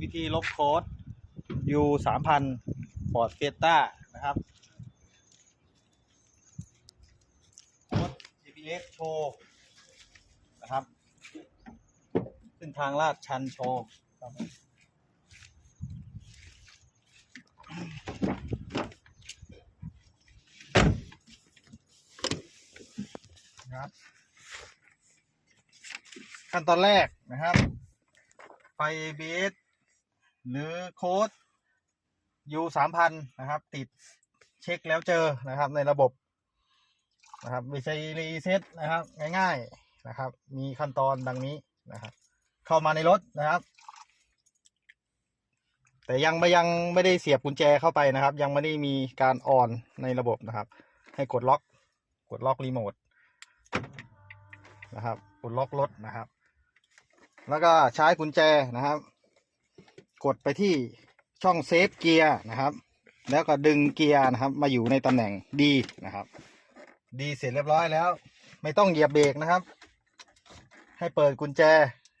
วิธีลบโค้ด U สามพันปอร์ดเฟต้านะครับโค้ด GPS โชว์นะครับ ขึ้นทางลาดชันโชว์ครับนะครับขั้นตอนแรกนะครับ ไฟ ABS หรือโค้ด U สามพันนะครับ ติดเช็คแล้วเจอนะครับในระบบนะครับไม่ใช่รีเซ็ตนะครับ ง่ายๆนะครับ มีขั้นตอนดังนี้นะครับ เข้ามาในรถนะครับ แต่ยังไม่ยังไม่ได้เสียบกุญแจเข้าไปนะครับ ยังไม่ได้มีการออนในระบบนะครับ ให้กดล็อก กดล็อกรีโมทนะครับกดล็อกรถนะครับ แล้วก็ใช้กุญแจนะครับ กดไปที่ช่องเซฟเกียร์นะครับ แล้วก็ดึงเกียร์นะครับ มาอยู่ในตำแหน่งดีนะครับ ดีเสร็จเรียบร้อยแล้ว ไม่ต้องเหยียบเบรกนะครับ ให้เปิดกุญแจ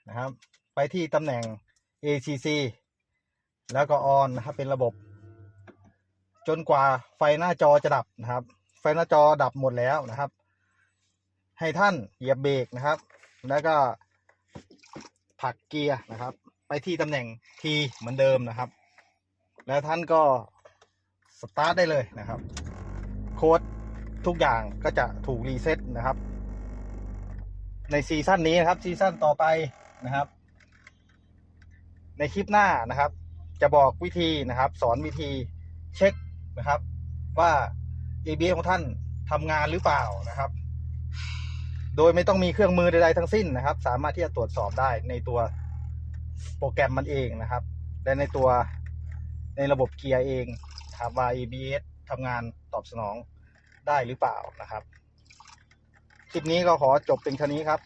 นะครับ ไปที่ตำแหน่ง ACC แล้วก็ออนนะครับเป็นระบบ จนกว่าไฟหน้าจอจะดับนะครับ ไฟหน้าจอดับหมดแล้วนะครับ ให้ท่านเหยียบเบรกนะครับ แล้วก็ ผักเกียร์นะครับ ไปที่ตำแหน่ง T เหมือนเดิมนะครับ แล้วท่านก็สตาร์ทได้เลยนะครับ โค้ดทุกอย่างก็จะถูกรีเซ็ตนะครับ ในซีซั่นนี้นะครับซีซั่นต่อไปนะครับ ในคลิปหน้านะครับ จะบอกวิธีนะครับ สอนวิธีเช็คนะครับ ว่า ABS ของท่านทำงานหรือเปล่านะครับ โดยไม่ต้องมีเครื่องมือใดๆทั้งสิ้นนะครับ สามารถที่จะตรวจสอบได้ในตัวโปรแกรมมันเองนะครับ และในตัวในระบบเกียร์เองครับว่า ABS ทำงานตอบสนองได้หรือเปล่านะครับ คลิปนี้ก็ขอจบเป็นแค่นี้ครับ